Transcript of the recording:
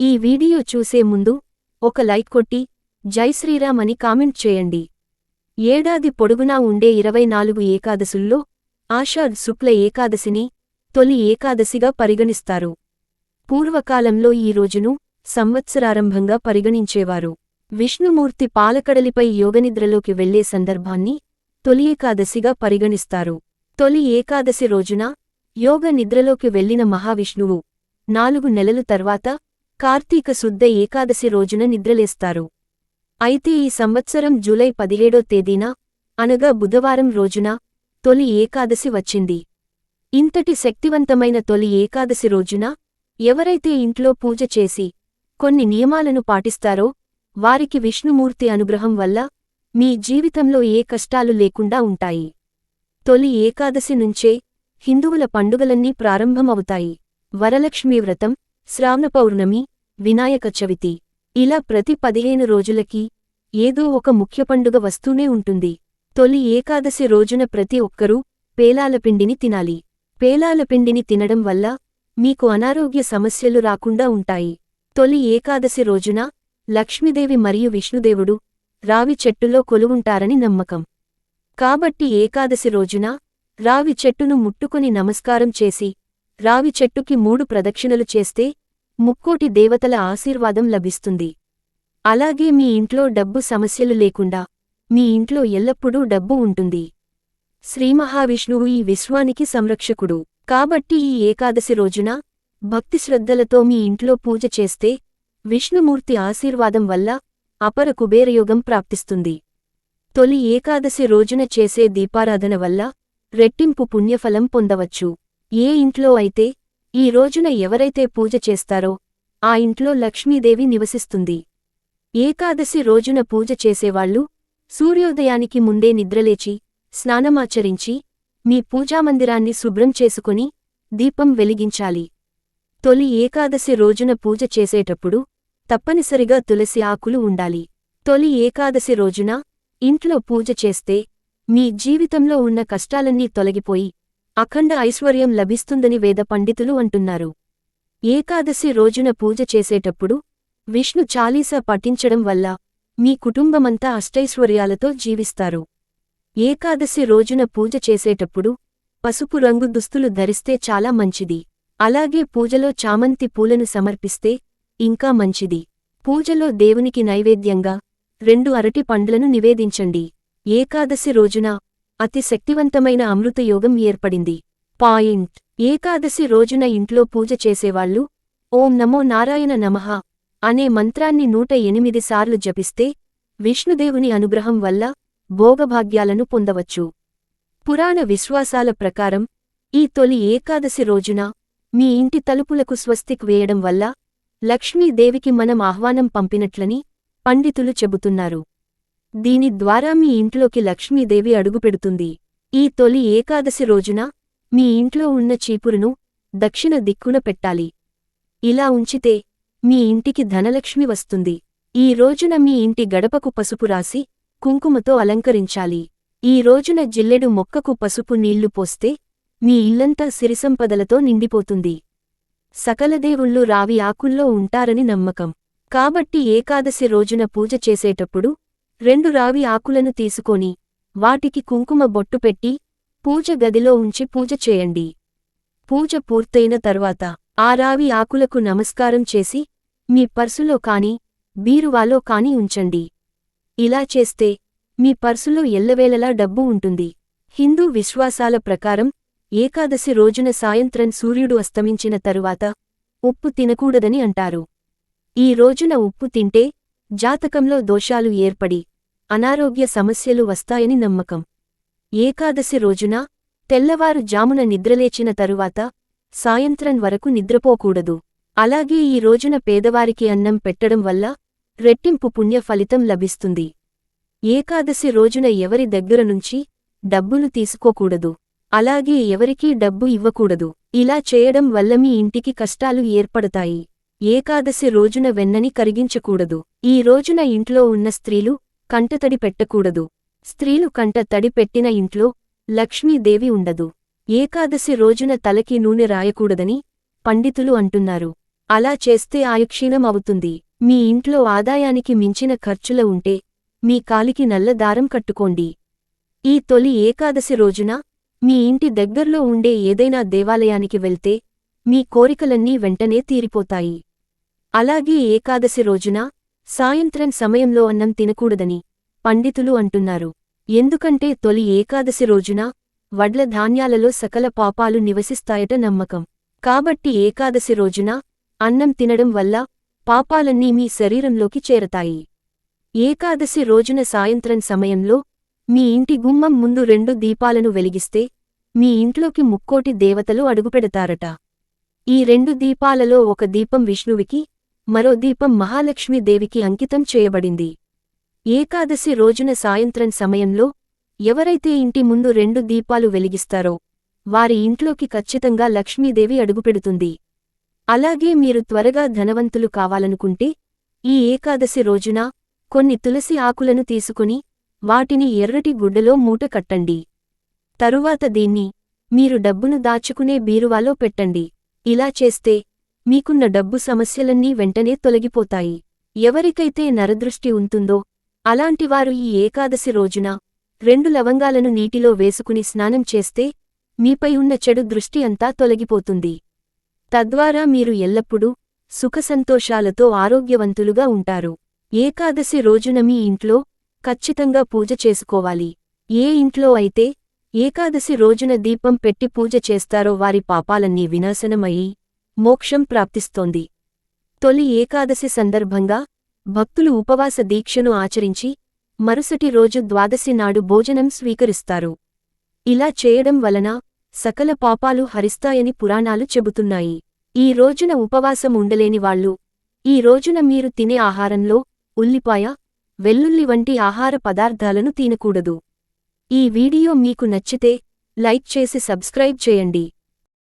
ఈ వీడియో చూసే ముందు ఒక లైక్ కొట్టి జై శ్రీరామ్ అని కామెంట్ చేయండి. ఏడాది పొడుగునా ఉండే ఇరవై నాలుగు ఏకాదశుల్లో ఆషాఢ్ శుక్ల ఏకాదశిని తొలి ఏకాదశిగా పరిగణిస్తారు. పూర్వకాలంలో ఈ రోజును సంవత్సరారంభంగా పరిగణించేవారు. విష్ణుమూర్తి పాలకడలిపై యోగనిద్రలోకి వెళ్ళే సందర్భాన్ని తొలి ఏకాదశిగా పరిగణిస్తారు. తొలి ఏకాదశి రోజున యోగ నిద్రలోకి వెళ్ళిన మహావిష్ణువు నాలుగు నెలలు తర్వాత కార్తీక శుద్ధ ఏకాదశి రోజున నిద్రలేస్తారు. అయితే ఈ సంవత్సరం జూలై పదిహేడో తేదీన అనగా బుధవారం రోజున తొలి ఏకాదశి వచ్చింది. ఇంతటి శక్తివంతమైన తొలి ఏకాదశి రోజున ఎవరైతే ఇంట్లో పూజ చేసి కొన్ని నియమాలను పాటిస్తారో వారికి విష్ణుమూర్తి అనుగ్రహం వల్ల మీ జీవితంలో ఏ కష్టాలు లేకుండా ఉంటాయి. తొలి ఏకాదశి నుంచే హిందువుల పండుగలన్నీ ప్రారంభమవుతాయి. వరలక్ష్మీ వ్రతం శ్రావణ పౌర్ణమి వినాయక చవితి. ఇలా ప్రతి పదిహేను రోజులకి ఏదో ఒక ముఖ్య పండుగ వస్తూనే ఉంటుంది. తొలి ఏకాదశి రోజున ప్రతి ఒక్కరూ పేలాల పిండిని తినాలి. పేలాల పిండిని తినడం వల్ల మీకు అనారోగ్య సమస్యలు రాకుండా ఉంటాయి. తొలి ఏకాదశి రోజున లక్ష్మీదేవి మరియు విష్ణుదేవుడు రావి చెట్టులో కొలువుంటారని నమ్మకం. కాబట్టి ఏకాదశి రోజున రావి చెట్టును ముట్టుకుని నమస్కారం చేసి రావి చెట్టుకి మూడు ప్రదక్షిణలు చేస్తే ముక్కోటి దేవతల ఆశీర్వాదం లభిస్తుంది. అలాగే మీ ఇంట్లో డబ్బు సమస్యలు లేకుండా మీ ఇంట్లో ఎల్లప్పుడూ డబ్బు ఉంటుంది. శ్రీమహావిష్ణువు ఈ విశ్వానికి సంరక్షకుడు. కాబట్టి ఈ ఏకాదశి రోజున భక్తి శ్రద్ధలతో మీ ఇంట్లో పూజ చేస్తే విష్ణుమూర్తి ఆశీర్వాదం వల్ల అపర కుబేరయోగం ప్రాప్తిస్తుంది. తొలి ఏకాదశి రోజున చేసే దీపారాధన వల్ల రెట్టింపు పుణ్యఫలం పొందవచ్చు. ఏ ఇంట్లో అయితే ఈ రోజున ఎవరైతే పూజ చేస్తారో ఆ ఇంట్లో లక్ష్మీదేవి నివసిస్తుంది. ఏకాదశి రోజున పూజ చేసేవాళ్ళు సూర్యోదయానికి ముందే నిద్రలేచి స్నానమాచరించి మీ పూజామందిరాన్ని శుభ్రం చేసుకుని దీపం వెలిగించాలి. తొలి ఏకాదశి రోజున పూజ చేసేటప్పుడు తప్పనిసరిగా తులసి ఆకులు ఉండాలి. తొలి ఏకాదశి రోజున ఇంట్లో పూజ చేస్తే మీ జీవితంలో ఉన్న కష్టాలన్నీ తొలగిపోయి అఖండ ఐశ్వర్యం లభిస్తుందని వేద పండితులు అంటున్నారు. ఏకాదశి రోజున పూజ చేసేటప్పుడు విష్ణు చాలీసా పఠించడం వల్ల మీ కుటుంబమంతా అష్టైశ్వర్యాలతో జీవిస్తారు. ఏకాదశి రోజున పూజ చేసేటప్పుడు పసుపు రంగు దుస్తులు ధరిస్తే చాలా మంచిది. అలాగే పూజలో చామంతి పూలను సమర్పిస్తే ఇంకా మంచిది. పూజలో దేవునికి నైవేద్యంగా రెండు అరటి పండ్లను నివేదించండి. ఏకాదశి రోజున అతి శక్తివంతమైన అమృతయోగం ఏర్పడింది. పాయింట్. ఏకాదశి రోజున ఇంట్లో పూజ చేసేవాళ్ళు ఓం నమో నారాయణ నమః అనే మంత్రాన్ని నూట ఎనిమిది సార్లు జపిస్తే విష్ణుదేవుని అనుగ్రహం వల్ల భోగభాగ్యాలను పొందవచ్చు. పురాణ విశ్వాసాల ప్రకారం ఈ తొలి ఏకాదశి రోజున మీ ఇంటి తలుపులకు స్వస్తిక్ వేయడం వల్ల లక్ష్మీదేవికి మనం ఆహ్వానం పంపినట్లని పండితులు చెబుతున్నారు. దీని ద్వారా మీ ఇంట్లోకి లక్ష్మీదేవి అడుగుపెడుతుంది. ఈ తొలి ఏకాదశి రోజున మీ ఇంట్లో ఉన్న చీపురును దక్షిణ దిక్కున పెట్టాలి. ఇలా ఉంచితే మీ ఇంటికి ధనలక్ష్మి వస్తుంది. ఈ రోజున మీ ఇంటి గడపకు పసుపు రాసి కుంకుమతో అలంకరించాలి. ఈ రోజున జిల్లెడు మొక్కకు పసుపు నీళ్ళు పోస్తే మీ ఇల్లంతా సిరిసంపదలతో నిండిపోతుంది. సకలదేవుళ్ళు రావి ఆకుల్లో ఉంటారని నమ్మకం. కాబట్టి ఏకాదశి రోజున పూజ చేసేటప్పుడు రెండు రావి ఆకులను తీసుకొని వాటికి కుంకుమ బొట్టు పెట్టి పూజ గదిలో ఉంచి పూజ చేయండి. పూజ పూర్తయిన తరువాత ఆ రావి ఆకులకు నమస్కారం చేసి మీ పర్సులో కాని బీరువాలో కాని ఉంచండి. ఇలా చేస్తే మీ పర్సులో ఎల్లవేళలా డబ్బు ఉంటుంది. హిందూ విశ్వాసాల ప్రకారం ఏకాదశి రోజున సాయంత్రం సూర్యుడు అస్తమించిన తరువాత ఉప్పు తినకూడదని అంటారు. ఈ రోజున ఉప్పు తింటే జాతకంలో దోషాలు ఏర్పడి అనారోగ్య సమస్యలు వస్తాయని నమ్మకం. ఏకాదశి రోజున తెల్లవారు జామున నిద్రలేచిన తరువాత సాయంత్రం వరకు నిద్రపోకూడదు. అలాగే ఈ రోజున పేదవారికి అన్నం పెట్టడం వల్ల రెట్టింపు పుణ్య ఫలితం లభిస్తుంది. ఏకాదశి రోజున ఎవరి దగ్గర నుంచి డబ్బులు తీసుకోకూడదు. అలాగే ఎవరికీ డబ్బు ఇవ్వకూడదు. ఇలా చేయడం వల్ల మీ ఇంటికి కష్టాలు ఏర్పడతాయి. ఏకాదశి రోజున వెన్నని కరిగించకూడదు. ఈ రోజున ఇంట్లో ఉన్న స్త్రీలు కంటతడి పెట్టకూడదు. స్త్రీలు కంట తడి పెట్టిన ఇంట్లో లక్ష్మీదేవి ఉండదు. ఏకాదశి రోజున తలకి నూనె రాయకూడదని పండితులు అంటున్నారు. అలా చేస్తే ఆయుక్షీణం అవుతుంది. మీ ఇంట్లో ఆదాయానికి మించిన ఖర్చుల ఉంటే మీ కాలికి నల్ల దారం కట్టుకోండి. ఈ తొలి ఏకాదశి రోజున మీ ఇంటి దగ్గర్లో ఉండే ఏదైనా దేవాలయానికి వెళ్తే మీ కోరికలన్నీ వెంటనే తీరిపోతాయి. అలాగే ఏకాదశి రోజున సాయంత్రం సమయంలో అన్నం తినకూడదని పండితులు అంటున్నారు. ఎందుకంటే తొలి ఏకాదశి రోజున వడ్ల ధాన్యాలలో సకల పాపాలు నివసిస్తాయట నమ్మకం. కాబట్టి ఏకాదశి రోజున అన్నం తినడం వల్ల పాపాలన్నీ మీ శరీరంలోకి చేరతాయి. ఏకాదశి రోజున సాయంత్రం సమయంలో మీ ఇంటి గుమ్మం ముందు రెండు దీపాలను వెలిగిస్తే మీ ఇంట్లోకి ముక్కోటి దేవతలు అడుగుపెడతారట. ఈ రెండు దీపాలలో ఒక దీపం విష్ణువికి మరో దీపం మహాలక్ష్మీదేవికి అంకితం చేయబడింది. ఏకాదశి రోజున సాయంత్రం సమయంలో ఎవరైతే ఇంటి ముందు రెండు దీపాలు వెలిగిస్తారో వారి ఇంట్లోకి ఖచ్చితంగా లక్ష్మీదేవి అడుగుపెడుతుంది. అలాగే మీరు త్వరగా ధనవంతులు కావాలనుకుంటే ఈ ఏకాదశి రోజున కొన్ని తులసి ఆకులను తీసుకుని వాటిని ఎర్రటి గుడ్డలో మూట కట్టండి. తరువాత దీన్ని మీరు డబ్బును దాచుకునే బీరువాలో పెట్టండి. ఇలా చేస్తే మీకున్న డబ్బు సమస్యలన్నీ వెంటనే తొలగిపోతాయి. ఎవరికైతే నరదృష్టి ఉంటుందో అలాంటివారు ఈ ఏకాదశి రోజున రెండు లవంగాలను నీటిలో వేసుకుని స్నానం చేస్తే మీపై ఉన్న చెడు దృష్టి అంతా తొలగిపోతుంది. తద్వారా మీరు ఎల్లప్పుడూ సుఖసంతోషాలతో ఆరోగ్యవంతులుగా ఉంటారు. ఏకాదశి రోజున మీ ఇంట్లో ఖచ్చితంగా పూజ చేసుకోవాలి. ఏ ఇంట్లో అయితే ఏకాదశి రోజున దీపం పెట్టి పూజ చేస్తారో వారి పాపాలన్నీ వినాశనమయ్యి మోక్షం ప్రాప్తిస్తోంది. తొలి ఏకాదశి సందర్భంగా భక్తులు ఉపవాస దీక్షను ఆచరించి మరుసటి రోజు ద్వాదశి నాడు భోజనం స్వీకరిస్తారు. ఇలా చేయడం వలన సకల పాపాలు హరిస్తాయని పురాణాలు చెబుతున్నాయి. ఈ రోజున ఉపవాసం ఉండలేని వాళ్ళు ఈ రోజున మీరు తినే ఆహారంలో ఉల్లిపాయ వెల్లుల్లి వంటి ఆహార పదార్థాలను తినకూడదు. ఈ వీడియో మీకు నచ్చితే లైక్ చేసి సబ్స్క్రైబ్ చేయండి.